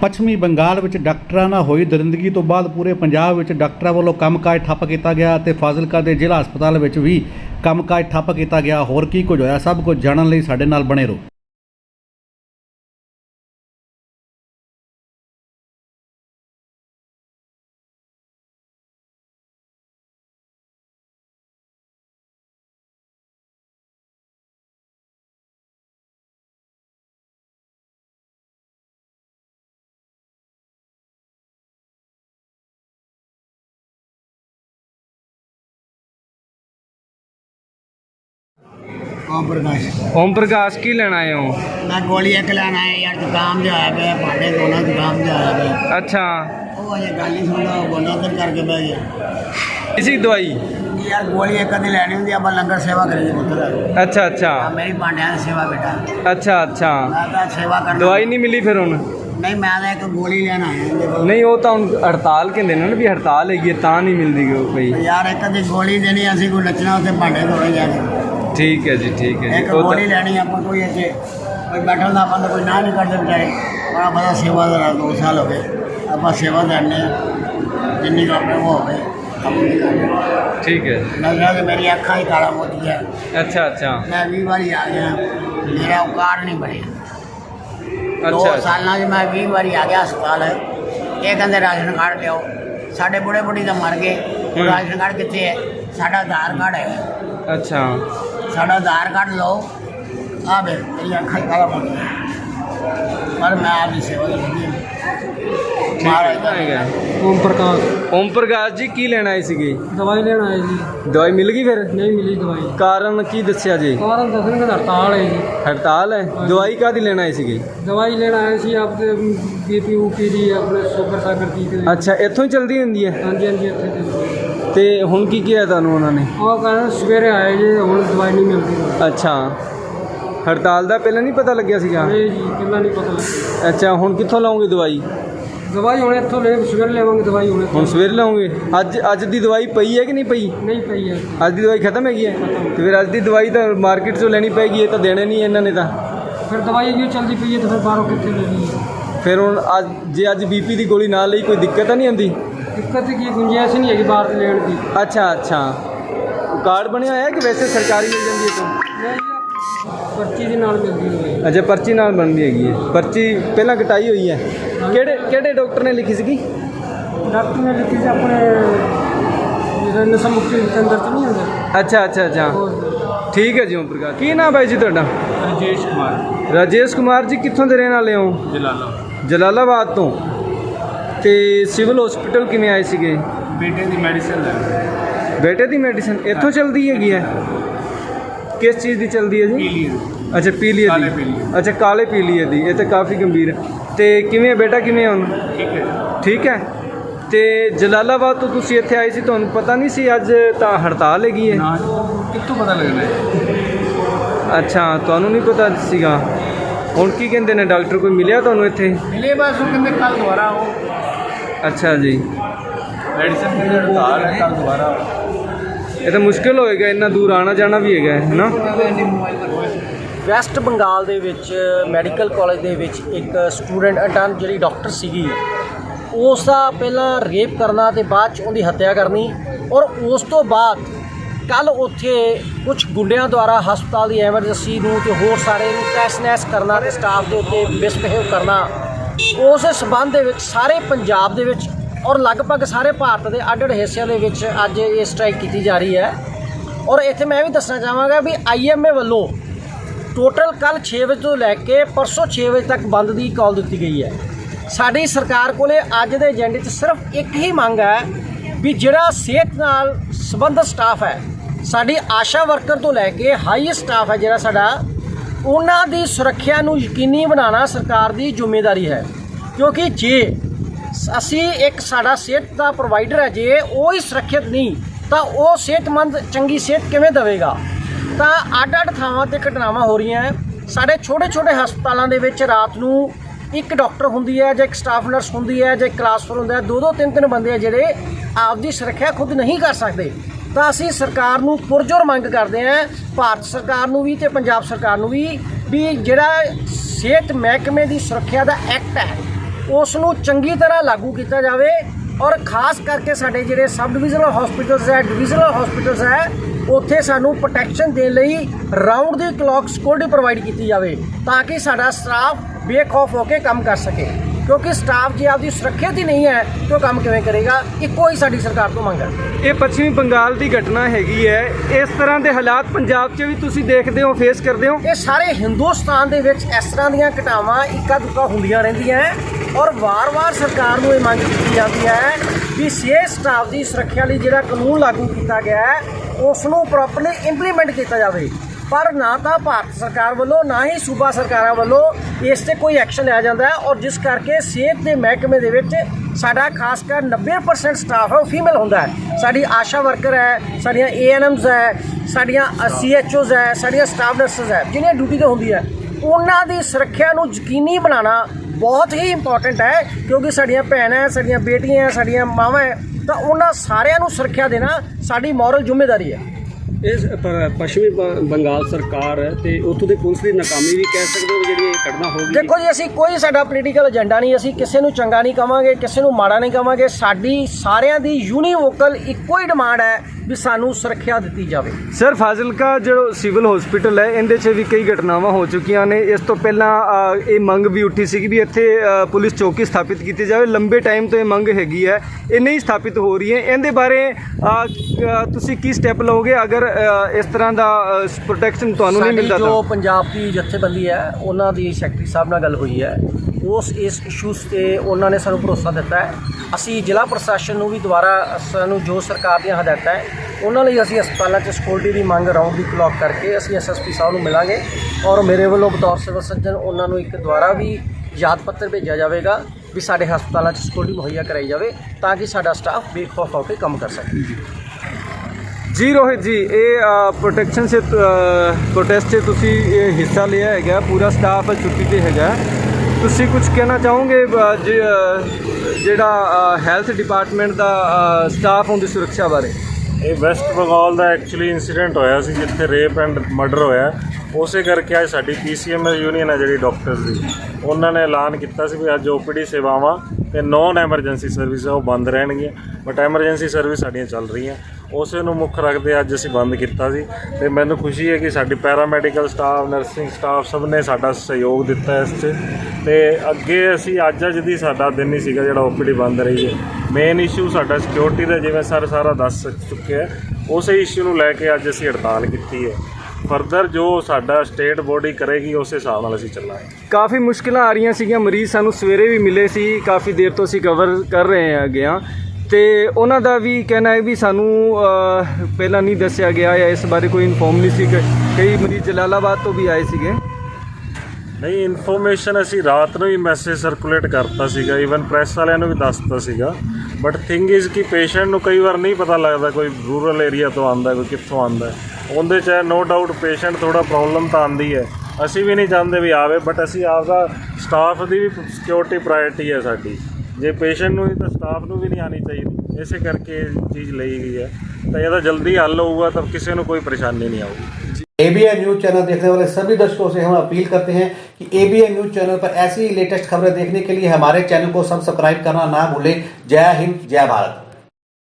ਪੱਛਮੀ ਬੰਗਾਲ ਵਿੱਚ ਡਾਕਟਰਾਂ ਨਾਲ ਹੋਈ ਦਰਿੰਦਗੀ ਤੋਂ ਬਾਅਦ ਪੂਰੇ ਪੰਜਾਬ ਵਿੱਚ ਡਾਕਟਰਾਂ ਵੱਲੋਂ ਕੰਮਕਾਜ ਠੱਪ ਕੀਤਾ ਗਿਆ ਅਤੇ ਫਾਜ਼ਿਲਕਾ ਦੇ ਜ਼ਿਲ੍ਹਾ ਹਸਪਤਾਲ ਵਿੱਚ ਵੀ ਕੰਮਕਾਜ ਠੱਪ ਕੀਤਾ ਗਿਆ। ਹੋਰ ਕੀ ਕੁਝ ਹੋਇਆ? ਸਭ ਕੁਝ ਜਾਣਨ ਲਈ ਸਾਡੇ ਨਾਲ ਬਣੇ ਰਹੋ। ओम प्रकाश ਓਮ ਪ੍ਰਕਾਸ਼ ਕੀ ਲੈਣ ਆਏ ਹੋ मैं गोली एक लेना है यार जुकाम जो है बे भाड़े दोनों जुकाम जो है बे ਅੱਛਾ वो ये गाली सुन लो बोला तो करके बह गया ਇਸੀ ਦਵਾਈ यार गोली एक कदी लेनी होंगी अब लंगर सेवा करिए पुत्र ਅੱਛਾ ਅੱਛਾ हाँ, मेरी पांड्या की सेवा बेटा ਅੱਛਾ ਅੱਛਾ मैं तो सेवा करना ਦਵਾਈ ਨਹੀਂ ਮਿਲੀ ਫਿਰ ਹੁਣ नहीं मैं तो एक गोली लेना है देखो ਨਹੀਂ ਉਹ ਤਾਂ ਹੁਣ ਹੜਤਾਲ ਕਹਿੰਦੇ ਨੇ ਨਾ ਵੀ ਹੜਤਾਲ ਹੈਗੀ ਹੈ ਤਾਂ ਨਹੀਂ ਮਿਲਦੀ ਗੀ ਉਹ ਕੋਈ यार एक कदी गोली देनी असि कोई नचना उसे भांडे धोने जाके ਠੀਕ ਹੈ ਜੀ ਠੀਕ ਹੈ ਜੀ। ਇੱਕ ਗੋਲੀ ਲੈਣੀ ਆਪਾਂ ਕੋਈ ऐसे ਕੋਈ ਬੈਠਣ ਦਾ ਆਪਾਂ ਕੋਈ ਨਾ ਵੀ ਕਰਦੇ ਵਿਚਾਰੇ ਬੜਾ ਬੜਾ ਸੇਵਾ ਦਾ ਨਾਲ ਦੋ ਸਾਲ ਹੋ ਗਏ। ਆਪਾਂ ਸੇਵਾ ਦੇਣੇ ਜਿੰਨੀ ਕੁ ਆਪਣੇ ਉਹ ਹੋਵੇ ਠੀਕ ਹੈ। ਜੀ। ਨਜ਼ਰਾਂ ਦੇ ਮੇਰੀ ਅੱਖਾਂ ਹੀ ਕਾਲਾ ਮੋਤੀ ਹੈ ਅੱਛਾ ਅੱਛਾ। ਮੈਂ ਵੀਹ ਵਾਰੀ ਆ ਗਿਆ। ਮੇਰਾ ਉਕਾਰ ਨਹੀਂ ਬਣਿਆ। ਦੋ ਅੱਛਾ। ਸਾਲਾਂ 'ਚ ਮੈਂ ਵੀਹ ਵਾਰੀ ਆ ਗਿਆ ਹਸਪਤਾਲ। ਇਹ ਕਹਿੰਦੇ ਰਾਸ਼ਨ ਕਾਰਡ ਲਿਆਓ ਸਾਡੇ ਬੁੜੇ ਬੁੜੀ ਦਾ ਮਰ ਗਏ। ਰਾਸ਼ਨ ਕਾਰਡ ਕਿੱਥੇ ਹੈ? ਸਾਡਾ ਆਧਾਰ ਕਾਰਡ ਹੈ। ਅੱਛਾ। ਸਾਡਾ ਆਧਾਰ ਕਾਰਡ ਲਓ। ਆ ਵੇ ਮੇਰੀ ਅੱਖਾਂ ਹੀ ਕਾਲਾ ਹੈ ਪਰ ਮੈਂ ਆਪਦੀ ਸੇਵਾ ਕਰਨੀ ਹੈ। ਮਹਾਰਾਜ ਦਾ ਹੈਗਾ। ਓਮ ਪ੍ਰਕਾਸ਼। ਓਮ ਪ੍ਰਕਾਸ਼ ਜੀ ਕੀ ਲੈਣ ਆਏ ਸੀਗੇ? ਦਵਾਈ ਲੈਣ ਆਏ ਜੀ ਦਵਾਈ ਮਿਲ ਗਈ ਫਿਰ? ਨਹੀਂ ਮਿਲੀ ਦਵਾਈ। ਕਾਰਨ ਕੀ ਦੱਸਿਆ ਜੀ? ਕਾਰਨ ਦੱਸਣਗੇ ਤਾਂ ਹੜਤਾਲ ਹੈ ਜੀ। ਹੜਤਾਲ ਹੈ? ਦਵਾਈ ਕਾਦੀ ਲੈਣ ਆਏ ਸੀਗੇ? ਦਵਾਈ ਲੈਣ ਆਏ ਸੀ ਆਪਦੇ ਬੀਪੀ ਦੀ ਆਪਣੇ ਸ਼ੂਗਰ ਸਾਗਰ ਦੀ। ਅੱਛਾ ਇੱਥੋਂ ਹੀ ਚਲਦੀ ਹੁੰਦੀ ਹੈ? ਹਾਂਜੀ ਹਾਂਜੀ ਇੱਥੇ ਤੇ ਤੇ ਹੁਣ ਕੀ ਕੀਤਾ ਤੁਹਾਨੂੰ ਉਹਨਾਂ ਨੇ? ਉਹ ਕਹਿੰਦੇ ਸਵੇਰੇ ਆਏ ਜੀ ਹੁਣ ਦਵਾਈ ਨਹੀਂ ਮਿਲਦੀ। ਅੱਛਾ। ਹੜਤਾਲ ਦਾ ਪਹਿਲਾਂ ਨਹੀਂ ਪਤਾ ਲੱਗਿਆ ਸੀਗਾ? ਨਹੀਂ ਜੀ ਕਿੰਨਾ ਨਹੀਂ ਪਤਾ ਲੱਗਿਆ। ਅੱਛਾ ਹੁਣ ਕਿੱਥੋਂ ਲਾਉਂਗੇ ਦਵਾਈ? ਦਵਾਈ ਹੁਣ ਇੱਥੋਂ ਲੈ ਸਵੇਰੇ ਲੈਵਾਂਗੇ ਦਵਾਈ ਹੁਣ। ਹੁਣ ਸਵੇਰੇ ਲਾਉਂਗੇ? ਅੱਜ ਅੱਜ ਦੀ ਦਵਾਈ ਪਈ ਹੈ ਕਿ ਨਹੀਂ ਪਈ? ਨਹੀਂ ਪਈ ਹੈ। ਅੱਜ ਦੀ ਦਵਾਈ ਖਤਮ ਹੈਗੀ ਹੈ? ਤੇ ਫਿਰ ਅੱਜ ਦੀ ਦਵਾਈ ਤਾਂ ਮਾਰਕੀਟ 'ਚੋਂ ਲੈਣੀ ਪਏਗੀ ਇਹ ਤਾਂ ਦੇਣੇ ਨਹੀਂ ਇਹਨਾਂ ਨੇ ਤਾਂ। ਫਿਰ ਦਵਾਈ ਜੋ ਚੱਲਦੀ ਪਈ ਹੈ ਤਾਂ ਫਿਰ ਬਾਹਰੋਂ ਕਿੱਥੇ ਲੈਣੀ ਹੈ? ਫਿਰ ਹੁਣ ਅੱਜ ਜੇ ਅੱਜ ਬੀਪੀ ਦੀ ਗੋਲੀ ਨਾਲ ਲਈ ਕੋਈ ਦਿੱਕਤ ਤਾਂ ਨਹੀਂ ਆਉਂਦੀ? ਦਿੱਕਤ ਕੀ ਗੁੰਜਾਇਸ਼ ਨਹੀਂ ਹੈਗੀ ਬਾਹਰ ਤੋਂ ਲੈਣ ਦੀ। ਅੱਛਾ ਅੱਛਾ। ਉਹ ਕਾਰਡ ਬਣਿਆ ਹੋਇਆ ਕਿ ਵੈਸੇ ਸਰਕਾਰੀ ਮਿਲ ਜਾਂਦੀ ਹੈ ਤੋਂ ਨਹੀਂ ਪਰਚੀ ਦੇ ਨਾਲ ਮਿਲਦੀ ਹੈ। ਅੱਛਾ ਪਰਚੀ ਨਾਲ ਬਣਦੀ ਹੈਗੀ ਹੈ। ਪਰਚੀ ਪਹਿਲਾਂ ਕਟਾਈ ਹੋਈ ਹੈ। ਕਿਹੜੇ ਕਿਹੜੇ ਡਾਕਟਰ ਨੇ ਲਿਖੀ ਸੀਗੀ? ਡਾਕਟਰ ਨੇ ਲਿਖੀ ਸੀ ਆਪਣੇ ਜਿਹੜਾ ਨਸ਼ਾ ਮੁਕਤੀ ਕੇਂਦਰ ਚ ਨਹੀਂ ਹੁੰਦਾ। ਅੱਛਾ ਅੱਛਾ ਅੱਛਾ। ਠੀਕ ਹੈ ਜੀ ਓਮ ਪ੍ਰਕਾਸ਼। ਕੀ ਨਾਮ ਹੈ ਜੀ ਤੁਹਾਡਾ? ਰਜੇਸ਼ ਕੁਮਾਰ। ਰਾਜੇਸ਼ ਕੁਮਾਰ ਜੀ ਕਿੱਥੋਂ ਦੇ ਰਹਿਣ ਵਾਲੇ ਹੋ? ਜਲਾਲਾ ਜਲਾਲਾਬਾਦ ਤੋਂ। ਤੇ ਸਿਵਲ ਹਸਪੀਟਲ ਕਿਵੇਂ ਆਏ ਸੀਗੇ? ਬੇਟੇ ਦੀ ਮੈਡੀਸਨ ਲੈ ਬੇਟੇ ਦੀ ਮੈਡੀਸਨ ਇੱਥੋਂ ਚੱਲਦੀ ਹੈਗੀ ਹੈ? ਕਿਸ ਚੀਜ਼ ਦੀ ਚੱਲਦੀ ਹੈ ਜੀ? ਪੀਲੀ ਅੱਛਾ ਪੀਲੀਏ ਕਾਲੇ ਦੀ। ਪੀਲੀਏ। ਅੱਛਾ ਕਾਲੇ ਪੀਲੀਏ ਦੀ। ਇਹ ਤਾਂ ਕਾਫੀ ਗੰਭੀਰ ਹੈ। ਤੇ ਕਿਵੇਂ ਹੈ ਬੇਟਾ ਕਿਵੇਂ ਹੈ ਹੁਣ? ਠੀਕ ਹੈ। ਠੀਕ ਹੈ? ਤੇ ਜਲਾਲਾਬਾਦ ਤੋਂ ਤੁਸੀਂ ਇੱਥੇ ਆਏ ਸੀ ਤੁਹਾਨੂੰ ਪਤਾ ਨਹੀਂ ਸੀ ਅੱਜ ਤਾਂ ਹੜਤਾਲ ਹੈਗੀ ਹੈ? ਨਾ ਕਿੱਥੋਂ ਪਤਾ ਲੱਗਦਾ ਹੈ? ਅੱਛਾ ਤੁਹਾਨੂੰ ਨਹੀਂ ਪਤਾ ਸੀਗਾ। ਹੁਣ ਕੀ ਕਹਿੰਦੇ ਨੇ ਡਾਕਟਰ ਕੋਈ ਮਿਲਿਆ ਤੁਹਾਨੂੰ ਇੱਥੇ? ਮਿਲੇ ਬਸ ਉਹ ਕਹਿੰਦੇ ਕੱਲ ਦੁਬਾਰਾ ਆਓ। ਅੱਛਾ ਜੀ। ਮੈਡੀਸਨ ਦੀ ਹੜਤਾਲ ਹੈ ਕੱਲ ਦੁਬਾਰਾ। ਇਹ ਤਾਂ ਮੁਸ਼ਕਿਲ ਹੋਏਗਾ ਇੰਨਾ ਦੂਰ ਆਣਾ ਜਾਣਾ ਵੀ ਹੈਗਾ ਹੈ ਨਾ ਵੈਸਟ ਬੰਗਾਲ ਦੇ ਵਿੱਚ ਮੈਡੀਕਲ ਕਾਲਜ ਦੇ ਵਿੱਚ ਇੱਕ ਸਟੂਡੈਂਟ ਅਟਨ ਜਿਹੜੀ ਡਾਕਟਰ ਸੀਗੀ ਉਸ ਦਾ ਪਹਿਲਾਂ ਰੇਪ ਕਰਨਾ ਤੇ ਬਾਅਦ ਚ ਉਹਦੀ ਹੱਤਿਆ ਕਰਨੀ ਔਰ ਉਸ ਤੋਂ ਬਾਅਦ ਕੱਲ ਉੱਥੇ ਕੁਝ ਗੁੰਡਿਆਂ ਦੁਆਰਾ ਹਸਪਤਾਲ ਦੀ ਐਮਰਜੈਂਸੀ ਨੂੰ ਤੇ ਹੋਰ ਸਾਰੇ ਨੂੰ ਤੈਸ-ਨੈਸ ਕਰਨਾ ਤੇ ਸਟਾਫ ਦੇ ਉੱਤੇ ਮਿਸਬਿਹੇਵ ਕਰਨਾ ਉਸ ਸਬੰਧ ਦੇ ਵਿੱਚ ਸਾਰੇ ਪੰਜਾਬ ਦੇ ਵਿੱਚ ਔਰ ਲਗਭਗ ਸਾਰੇ ਭਾਰਤ ਦੇ ਅੱਡ-ਅੱਡ ਹਿੱਸਿਆਂ ਦੇ ਵਿੱਚ ਅੱਜ ਇਹ ਸਟ੍ਰਾਈਕ ਕੀਤੀ ਜਾ ਰਹੀ ਹੈ। ਔਰ ਇੱਥੇ ਮੈਂ ਵੀ ਦੱਸਣਾ ਚਾਹਾਂਗਾ ਵੀ ਆਈਐਮਏ ਵੱਲੋਂ ਟੋਟਲ ਕੱਲ 6 ਵਜੇ ਤੋਂ ਲੈ ਕੇ ਪਰਸੋਂ 6 ਵਜੇ ਤੱਕ ਬੰਦ ਦੀ ਕਾਲ ਦਿੱਤੀ ਗਈ ਹੈ। ਸਾਡੀ ਸਰਕਾਰ ਕੋਲੇ ਅੱਜ ਦੇ ਏਜੰਡੇ 'ਚ ਸਿਰਫ ਇੱਕ ਹੀ ਮੰਗ ਹੈ ਵੀ ਜਿਹੜਾ ਸਿਹਤ ਨਾਲ ਸੰਬੰਧਿਤ ਸਟਾਫ ਹੈ, ਸਾਡੀ ਆਸ਼ਾ ਵਰਕਰ ਤੋਂ ਲੈ ਕੇ ਹਾਈ ਸਟਾਫ ਹੈ ਜਿਹੜਾ ਸਾਡਾ ਉਹਨਾਂ ਦੀ ਸੁਰੱਖਿਆ ਨੂੰ ਯਕੀਨੀ ਬਣਾਉਣਾ ਸਰਕਾਰ ਦੀ ਜ਼ਿੰਮੇਵਾਰੀ ਹੈ। ਕਿਉਂਕਿ ਜੇ ਅਸੀਂ ਇੱਕ ਸਾਡਾ ਸਿਹਤ ਦਾ ਪ੍ਰੋਵਾਈਡਰ ਹੈ, ਜੇ ਉਹ ਹੀ ਸੁਰੱਖਿਅਤ ਨਹੀਂ, ਤਾਂ ਉਹ ਸਿਹਤਮੰਦ, ਚੰਗੀ ਸਿਹਤ ਕਿਵੇਂ ਦੇਵੇਗਾ? ਤਾਂ ਅੱਡ-ਅੱਡ ਥਾਵਾਂ ਤੇ ਘਟਨਾਵਾਂ ਹੋ ਰਹੀਆਂ ਹੈ। ਸਾਡੇ ਛੋਟੇ-ਛੋਟੇ ਹਸਪਤਾਲਾਂ ਦੇ ਵਿੱਚ ਰਾਤ ਨੂੰ ਇੱਕ ਡਾਕਟਰ ਹੁੰਦੀ ਹੈ ਜਾਂ ਇੱਕ ਸਟਾਫ ਨਰਸ ਹੁੰਦੀ ਹੈ ਜਾਂ ਇੱਕ ਕਲਾਸਫਰ ਹੁੰਦਾ ਹੈ ਦੋ ਦੋ ਤਿੰਨ ਤਿੰਨ ਬੰਦੇ ਆ ਜਿਹੜੇ ਆਪਦੀ ਸੁਰੱਖਿਆ ਖੁਦ ਨਹੀਂ ਕਰ ਸਕਦੇ। ਤਾਂ ਅਸੀਂ ਸਰਕਾਰ ਨੂੰ ਪੁਰਜੋਰ ਮੰਗ ਕਰਦੇ ਹਾਂ, ਭਾਰਤ ਸਰਕਾਰ ਨੂੰ ਵੀ ਤੇ ਪੰਜਾਬ ਸਰਕਾਰ ਨੂੰ ਵੀ ਵੀ ਜਿਹੜਾ ਸਿਹਤ ਮਹਿਕਮੇ ਦੀ ਸੁਰੱਖਿਆ ਦਾ ਐਕਟ ਹੈ, ਉਸ ਨੂੰ ਚੰਗੀ ਤਰ੍ਹਾਂ ਲਾਗੂ ਕੀਤਾ ਜਾਵੇ ਔਰ ਖਾਸ ਕਰਕੇ ਸਾਡੇ ਜਿਹੜੇ ਸਬ ਡਿਵੀਜ਼ਨਲ ਹਸਪੀਟਲਸ ਹੈ, ਡਿਵੀਜ਼ਨਲ ਹਸਪੀਟਲਸ ਹੈ, ਉੱਥੇ ਸਾਨੂੰ ਪ੍ਰੋਟੈਕਸ਼ਨ ਦੇਣ ਲਈ ਰਾਉਂਡ ਦੀ ਕਲੌਕ ਸਿਕਿਉਰਿਟੀ ਪ੍ਰੋਵਾਈਡ ਕੀਤੀ ਜਾਵੇ, ਤਾਂ ਕਿ ਸਾਡਾ ਸਟਾਫ ਬੇਖੌਫ ਹੋ ਕੇ ਕੰਮ ਕਰ ਸਕੇ। ਕਿਉਂਕਿ ਸਟਾਫ ਜੇ ਆਪਦੀ ਸੁਰੱਖਿਅਤ ਹੀ ਨਹੀਂ ਹੈ ਤਾਂ ਉਹ ਕੰਮ ਕਿਵੇਂ ਕਰੇਗਾ? ਇੱਕੋ ਹੀ ਸਾਡੀ ਸਰਕਾਰ ਤੋਂ ਮੰਗ ਹੈ। ਇਹ ਪੱਛਮੀ ਬੰਗਾਲ ਦੀ ਘਟਨਾ ਹੈਗੀ ਹੈ। ਇਸ ਤਰ੍ਹਾਂ ਦੇ ਹਾਲਾਤ ਪੰਜਾਬ 'ਚ ਵੀ ਤੁਸੀਂ ਦੇਖਦੇ ਹੋ ਫੇਸ ਕਰਦੇ ਹੋ। ਇਹ ਸਾਰੇ ਹਿੰਦੁਸਤਾਨ ਦੇ ਵਿੱਚ ਇਸ ਤਰ੍ਹਾਂ ਦੀਆਂ ਘਟਨਾਵਾਂ ਇੱਕਾ ਦੁੱਕਾ ਹੁੰਦੀਆਂ ਰਹਿੰਦੀਆਂ ਔਰ ਵਾਰ-ਵਾਰ ਸਰਕਾਰ ਨੂੰ ਇਹ ਮੰਗ ਕੀਤੀ ਜਾਂਦੀ ਹੈ ਵੀ ਸਿਹਤ ਸਟਾਫ ਦੀ ਸੁਰੱਖਿਆ ਲਈ ਜਿਹੜਾ ਕਾਨੂੰਨ ਲਾਗੂ ਕੀਤਾ ਗਿਆ ਹੈ ਉਸ ਨੂੰ ਪ੍ਰੋਪਰਲੀ ਇੰਪਲੀਮੈਂਟ ਕੀਤਾ ਜਾਵੇ। ਪਰ ਨਾ ਤਾਂ ਭਾਰਤ ਸਰਕਾਰ ਵੱਲੋਂ, ਨਾ ਹੀ ਸੂਬਾ ਸਰਕਾਰਾਂ ਵੱਲੋਂ ਇਸ ਤੇ ਕੋਈ ਐਕਸ਼ਨ ਲਿਆ ਜਾਂਦਾ ਹੈ ਔਰ ਜਿਸ ਕਰਕੇ ਸਿਹਤ ਦੇ ਮਹਿਕਮੇ ਦੇ ਵਿੱਚ ਸਾਡਾ ਖਾਸ ਕਰ 90% ਸਟਾਫ ਹੈ, ਉਹ ਫੀਮੇਲ ਹੁੰਦਾ ਹੈ। ਸਾਡੀ ਆਸ਼ਾ ਵਰਕਰ ਹੈ, ਸਾਡੀਆਂ ਏਐਨਐਮਸ ਹੈ, ਸਾਡੀਆਂ ਸੀਐਚਓਜ਼ ਹੈ, ਸਾਡੀਆਂ ਸਟਾਫ ਨਰਸਸ ਹੈ ਜਿਹੜੀਆਂ ਡਿਊਟੀ ਤੇ ਹੁੰਦੀ ਹੈ, ਉਹਨਾਂ ਦੀ ਸੁਰੱਖਿਆ ਨੂੰ ਯਕੀਨੀ ਬਣਾਉਣਾ ਬਹੁਤ ਹੀ ਇੰਪੋਰਟੈਂਟ ਹੈ, ਕਿਉਂਕਿ ਸਾਡੀਆਂ ਭੈਣਾਂ ਹੈ, ਸਾਡੀਆਂ ਬੇਟੀਆਂ ਸਾਡੀਆਂ ਮਾਵਾਂ ਹੈ, ਤਾਂ ਉਹਨਾਂ ਸਾਰਿਆਂ ਨੂੰ ਸੁਰੱਖਿਆ ਦੇਣਾ ਸਾਡੀ ਮੋਰਲ ਜ਼ਿੰਮੇਵਾਰੀ ਹੈ। ਇਸ ਪੱਛਮੀ ਬ- ਬੰਗਾਲ ਸਰਕਾਰ ਹੈ ਤੇ ਉੱਥੋਂ ਦੀ ਪੁਲਿਸ ਦੀ ਨਾਕਾਮੀ ਵੀ ਕਹਿ ਸਕਦੇ ਹੋ ਜਿਹੜੀ ਇਹ ਘਟਨਾ ਹੋ ਦੇਖੋ ਜੀ, ਅਸੀਂ ਕੋਈ ਸਾਡਾ ਪੋਲੀਟੀਕਲ ਏਜੰਡਾ ਨਹੀਂ, ਅਸੀਂ ਕਿਸੇ ਨੂੰ ਚੰਗਾ ਨਹੀਂ ਕਵਾਂਗੇ, ਕਿਸੇ ਨੂੰ ਮਾੜਾ ਨਹੀਂ ਕਵਾਂਗੇ। ਸਾਡੀ ਸਾਰਿਆਂ ਦੀ ਯੂਨੀਵੋਕਲ ਇੱਕੋ ਹੀ ਡਿਮਾਂਡ ਹੈ ਵੀ ਸਾਨੂੰ ਸੁਰੱਖਿਆ ਦਿੱਤੀ ਜਾਵੇ। ਸਰ ਫਾਜ਼ਿਲਕਾ ਜੋ ਸਿਵਲ ਹਸਪੀਟਲ ਹੈ ਇਹਦੇ 'ਚ ਵੀ ਕਈ ਘਟਨਾਵਾਂ ਹੋ ਚੁੱਕੀਆਂ ਨੇ। ਇਸ ਤੋਂ ਪਹਿਲਾਂ ਇਹ ਮੰਗ ਵੀ ਉੱਠੀ ਸੀ ਵੀ ਇੱਥੇ ਪੁਲਿਸ ਚੌਕੀ ਸਥਾਪਿਤ ਕੀਤੀ ਜਾਵੇ। ਲੰਬੇ ਟਾਈਮ ਤੋਂ ਇਹ ਮੰਗ ਹੈਗੀ ਹੈ। ਇਹ ਨਹੀਂ ਸਥਾਪਿਤ ਹੋ ਰਹੀ ਹੈ। ਇਹਦੇ ਬਾਰੇ ਤੁਸੀਂ ਕੀ ਸਟੈਪ ਲਓਗੇ? ਅਗਰ ਇਸ ਤਰ੍ਹਾਂ ਦਾ ਪ੍ਰੋਟੈਕਸ਼ਨ ਤੁਹਾਨੂੰ ਨਹੀਂ ਮਿਲਦਾ ਜੋ ਪੰਜਾਬ ਦੀ ਜਥੇਬੰਦੀ ਹੈ ਉਹਨਾਂ ਦੀ ਸੈਕਟਰੀ ਸਾਹਿਬ ਨਾਲ ਗੱਲ ਹੋਈ ਹੈ। ਉਸ ਇਸ ਇਸ਼ੂਸ ਤੇ ਉਹਨਾਂ ਨੇ ਸਾਨੂੰ ਭਰੋਸਾ ਦਿੱਤਾ ਹੈ। ਅਸੀਂ ਜ਼ਿਲ੍ਹਾ ਪ੍ਰਸ਼ਾਸਨ ਨੂੰ ਵੀ ਦੁਬਾਰਾ ਸਾਨੂੰ ਜੋ ਸਰਕਾਰ ਦੀਆਂ ਹਦਾਇਤਾਂ ਹੈ, ਉਹਨਾਂ ਲਈ ਅਸੀਂ ਹਸਪਤਾਲਾਂ 'ਚ ਸਿਕਿਉਰਿਟੀ ਦੀ ਮੰਗ ਰਾਉਂਡ ਦੀ ਕਲੌਕ ਕਰਕੇ ਅਸੀਂ ਐਸਐਸਪੀ ਸਾਹਿਬ ਨੂੰ ਮਿਲਾਂਗੇ ਔਰ ਮੇਰੇ ਵੱਲੋਂ ਬਤੌਰ ਸਿਵਲ ਸਰਜਨ ਉਹਨਾਂ ਨੂੰ ਇੱਕ ਦੁਬਾਰਾ ਵੀ ਯਾਦ ਪੱਤਰ ਭੇਜਿਆ ਜਾਵੇਗਾ ਵੀ ਸਾਡੇ ਹਸਪਤਾਲਾਂ 'ਚ ਸਿਕਿਉਰਿਟੀ ਮੁਹੱਈਆ ਕਰਾਈ ਜਾਵੇ ਤਾਂ ਕਿ ਸਾਡਾ ਸਟਾਫ ਬੇਖੌਫ ਹੋ ਕੇ ਕੰਮ ਕਰ ਸਕੇ। ਜੀ ਰੋਹਿਤ ਜੀ, ਇਹ ਪ੍ਰੋਟੈਕਸ਼ਨ ਸੇ ਪ੍ਰੋਟੈਸਟ 'ਚ ਤੁਸੀਂ ਇਹ ਹਿੱਸਾ ਲਿਆ ਹੈਗਾ, ਪੂਰਾ ਸਟਾਫ ਛੁੱਟੀ ਤੇ ਹੈਗਾ। ਤੁਸੀਂ ਕੁਝ ਕਹਿਣਾ ਚਾਹੋਗੇ ਜੇ, ਜਿਹੜਾ ਹੈਲਥ ਡਿਪਾਰਟਮੈਂਟ ਦਾ ਸਟਾਫ ਹੁੰਦੀ ਸੁਰੱਖਿਆ ਬਾਰੇ? ਇਹ ਵੈਸਟ ਬੰਗਾਲ ਦਾ ਐਕਚੁਅਲੀ ਇਨਸੀਡੈਂਟ ਹੋਇਆ ਸੀ ਜਿੱਥੇ ਰੇਪ ਐਂਡ ਮਰਡਰ ਹੋਇਆ। ਉਸੇ ਕਰਕੇ ਅੱਜ ਸਾਡੀ ਪੀਸੀਐਮਐਸ ਯੂਨੀਅਨ ਹੈ ਜਿਹੜੀ ਡਾਕਟਰਸ ਦੀ। ਉਹਨਾਂ ਨੇ ਐਲਾਨ ਕੀਤਾ ਸੀ ਵੀ ਅੱਜ ਓਪੀਡੀ ਸੇਵਾਵਾਂ ਤੇ ਨੌਨ ਐਮਰਜੈਂਸੀ ਸਰਵਿਸ ਉਹ ਬੰਦ ਰਹਿਣਗੀਆਂ। ਬਟ ਐਮਰਜੈਂਸੀ ਸਰਵਿਸ ਸਾਡੀਆਂ ਚੱਲ ਰਹੀਆਂ। ਉਸੇ ਨੂੰ ਮੁੱਖ ਰੱਖਦੇ ਅੱਜ ਅਸੀਂ ਬੰਦ ਕੀਤਾ ਸੀ। ਤੇ ਮੈਨੂੰ ਖੁਸ਼ੀ ਹੈ ਕਿ ਸਾਡੀ ਪੈਰਾਮੈਡੀਕਲ ਸਟਾਫ ਨਰਸਿੰਗ ਸਟਾਫ ਸਭ ਨੇ ਸਾਡਾ ਸਹਿਯੋਗ ਦਿੱਤਾ ਇਸ 'ਚ। ਤੇ ਅੱਗੇ ਅਸੀਂ ਅੱਜ ਅੱਜ ਦੀ ਸਾਡਾ ਦਿਨ ਹੀ ਸੀਗਾ ਜਿਹੜਾ ਓਪੀਡੀ ਬੰਦ ਰਹੀ ਹੈ। ਮੇਨ ਇਸ਼ੂ ਸਾਡਾ ਸਿਕਿਉਰਿਟੀ ਦਾ, ਜਿਵੇਂ ਸਰ ਸਾਰਾ ਦੱਸ ਚੁੱਕੇ ਹੈ, ਉਸੇ ਇਸ਼ੂ ਨੂੰ ਲੈ ਕੇ ਅੱਜ ਅਸੀਂ ਹੜਤਾਲ ਕੀਤੀ ਹੈ। ਫਰਦਰ ਜੋ ਸਾਡਾ ਸਟੇਟ ਬੋਡੀ ਕਰੇਗੀ, ਉਸ ਹਿਸਾਬ ਨਾਲ ਅਸੀਂ ਚੱਲਾਂਗੇ। ਕਾਫੀ ਮੁਸ਼ਕਿਲਾਂ ਆ ਰਹੀਆਂ ਸੀਗੀਆਂ। ਮਰੀਜ਼ ਸਾਨੂੰ ਸਵੇਰੇ ਵੀ ਮਿਲੇ ਸੀ, ਕਾਫੀ ਦੇਰ ਤੋਂ ਅਸੀਂ ਕਵਰ ਕਰ ਰਹੇ ਹੈਗੇ ਹਾਂ। ਤੇ ਉਹਨਾਂ ਦਾ ਵੀ ਕਹਿਣਾ ਹੈ ਵੀ ਸਾਨੂੰ ਪਹਿਲਾਂ ਨਹੀਂ ਦੱਸਿਆ ਗਿਆ ਜਾਂ ਇਸ ਬਾਰੇ ਕੋਈ ਇਨਫੋਰਮ ਨਹੀਂ ਸੀ ਕਿ ਕਈ ਮਰੀਜ਼ ਜਲਾਲਾਬਾਦ ਤੋਂ ਵੀ ਆਏ ਸੀਗੇ। ਨਹੀਂ, ਇਨਫੋਰਮੇਸ਼ਨ ਅਸੀਂ ਰਾਤ ਨੂੰ ਹੀ ਮੈਸੇਜ ਸਰਕੂਲੇਟ ਕਰਤਾ ਸੀਗਾ ਈਵਨ ਪ੍ਰੈਸ ਵਾਲਿਆਂ ਨੂੰ ਵੀ ਦੱਸਤਾ ਸੀਗਾ। ਬਟ ਥਿੰਗ ਇਜ਼ ਕਿ ਪੇਸ਼ੈਂਟ ਨੂੰ ਕਈ ਵਾਰ ਨਹੀਂ ਪਤਾ ਲੱਗਦਾ ਕੋਈ ਰੂਰਲ ਏਰੀਆ ਤੋਂ ਆਂਦਾ ਕੋਈ ਕਿੱਥੋਂ ਆਂਦਾ ਉਹਦੇ ਚ ਨੋ ਡਾਊਟ ਪੇਸ਼ੈਂਟ ਥੋੜਾ ਪ੍ਰੋਬਲਮ ਤਾਂ ਆਂਦੀ ਹੈ। ਅਸੀਂ ਵੀ ਨਹੀਂ ਚਾਹੁੰਦੇ ਵੀ ਆਵੇ ਬਟ ਅਸੀਂ ਆਪਦਾ ਸਟਾਫ ਦੀ ਵੀ ਸਿਕਿਉਰਿਟੀ ਪ੍ਰਾਇੋਰਟੀ ਹੈ ਸਾਡੀ। ਜੇ ਪੇਸ਼ੈਂਟ ਨੂੰ ਹੀ ਤਾਂ ਸਟਾਫ ਨੂੰ ਵੀ ਨਹੀਂ ਆਣੀ ਚਾਹੀਦੀ ਇਸੇ ਕਰਕੇ ਇਹ ਚੀਜ਼ ਲਈ ਗਈ ਹੈ ਤਾਂ ਇਹਦਾ ਜਲਦੀ ਹੱਲ ਹੋਊਗਾ ਤਾਂ ਕਿਸੇ ਨੂੰ ਕੋਈ ਪਰੇਸ਼ਾਨੀ नहीं आऊगी एबीएन न्यूज चैनल देखने वाले सभी दर्शकों से हम अपील करते हैं कि एबीएन न्यूज चैनल पर ऐसी ही लेटेस्ट खबरें देखने के लिए हमारे चैनल को सब्सक्राइब करना ना भूलें जय हिंद जय भारत